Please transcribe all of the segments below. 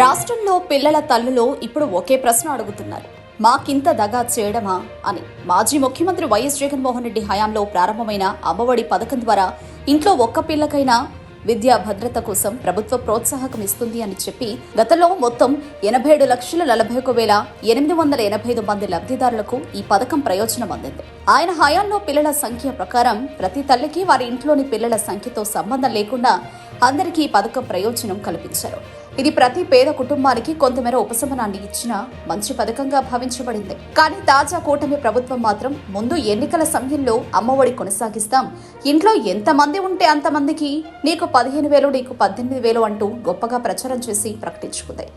రాష్ట్రంలో పిల్లల తల్లులో ఇప్పుడు ఒకే ప్రశ్న అడుగుతున్నారు. మాకింత దగా చేయడమా అని. మాజీ ముఖ్యమంత్రి వైఎస్ జగన్మోహన్ రెడ్డి హయాంలో ప్రారంభమైన అమ్మఒడి పథకం ద్వారా ఇంట్లో ఒక్క పిల్లకైనా విద్యా భద్రత కోసం ప్రభుత్వ ప్రోత్సాహకం ఇస్తుంది అని చెప్పి గతంలో మొత్తం ఎనభై ఏడు లక్షల నలభై ఒక వేల ఎనిమిది వందల ఎనభై ఐదు మంది లబ్ధిదారులకు ఈ పథకం ప్రయోజనం అందింది. ఆయన హయాంలో పిల్లల సంఖ్య ప్రకారం ప్రతి తల్లికి వారి ఇంట్లోని పిల్లల సంఖ్యతో సంబంధం లేకుండా అందరికీ ఈ పథకం ప్రయోజనం కల్పించారు. ఇది ప్రతి పేద కుటుంబానికి కొంతమేర ఉపశమనాన్ని ఇచ్చిన మంచి పథకంగా భావించబడింది. కానీ తాజా కూటమి ప్రభుత్వం మాత్రం ముందు ఎన్నికల సమయంలో అమ్మఒడి కొనసాగిస్తాం. ఇంట్లో ఎంతమంది ఉంటే అంతమందికి నీకు పదిహేను వేలు నీకు పద్దెనిమిది వేలు అంటూ గొప్పగా ప్రచారం చేసి ప్రకటించుకుంది.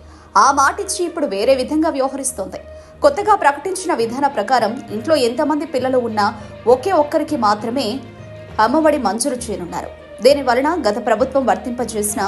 ఆ మాట ఇచ్చి ఇప్పుడు వేరే విధంగా వ్యవహరిస్తోంది. కొత్తగా ప్రకటించిన విధాన ప్రకారం ఇంట్లో ఎంతమంది పిల్లలు ఉన్నా ఒకే ఒక్కరికి మాత్రమే అమ్మఒడి మంజూరు చేయనున్నారు. దీని వలన గత ప్రభుత్వం వర్తింపజేసిన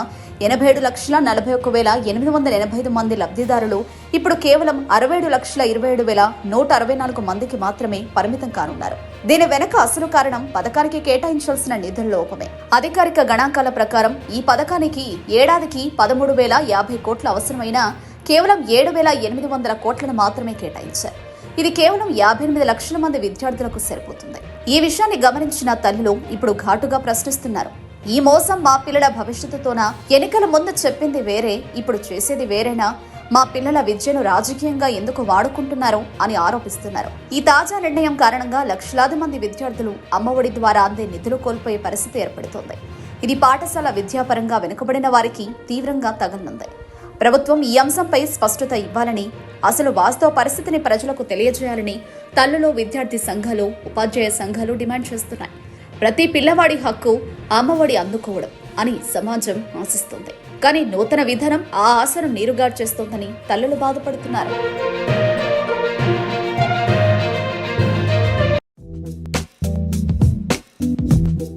ఎనభై ఏడు లక్షల నలభై ఒక్క వేల ఎనిమిది వందల ఎనభై ఐదు మంది లబ్ధిదారులు ఇప్పుడు కేవలం అరవై ఏడు లక్షల ఇరవై ఏడు వేల నూట అరవై నాలుగు మందికి మాత్రమే పరిమితం కానున్నారు. దీని వెనక అసలు కారణం పథకానికి కేటాయించాల్సిన నిధుల లోపమే. అధికారిక గణాంకాల ప్రకారం ఈ పథకానికి ఏడాదికి పదమూడు వేల యాభై కోట్లు అవసరమైన కేవలం ఏడు వేల ఎనిమిది వందల కోట్లను మాత్రమే కేటాయించారు. ఇది కేవలం యాభై ఎనిమిది లక్షల మంది విద్యార్థులకు సరిపోతుంది. ఈ విషయాన్ని గమనించిన తల్లులు ఇప్పుడు ఘాటుగా ప్రశ్నిస్తున్నారు. ఈ మోసం మా పిల్లల భవిష్యత్తుతోనా? ఎన్నికల ముందు చెప్పింది వేరే ఇప్పుడు చేసేది వేరేనా? మా పిల్లల విద్యను రాజకీయంగా ఎందుకు వాడుకుంటున్నారు అని ఆరోపిస్తున్నారు. ఈ తాజా నిర్ణయం కారణంగా లక్షలాది మంది విద్యార్థులు అమ్మఒడి ద్వారా అందే నిధులు కోల్పోయే పరిస్థితి ఏర్పడుతోంది. ఇది పాఠశాల విద్యాపరంగా వెనుకబడిన వారికి తీవ్రంగా తగనుంది. ప్రభుత్వం ఈ అంశంపై స్పష్టత ఇవ్వాలని అసలు వాస్తవ పరిస్థితిని ప్రజలకు తెలియజేయాలని తల్లులు విద్యార్థి సంఘాలు ఉపాధ్యాయ సంఘాలు డిమాండ్ చేస్తున్నాయి. ప్రతి పిల్లవాడి హక్కు అమ్మఒడి అందుకోవడం అని సమాజం ఆశిస్తుంది. కానీ నూతన విధానం ఆ ఆశను నీరుగార్చేస్తోందని తల్లులు బాధపడుతున్నారు.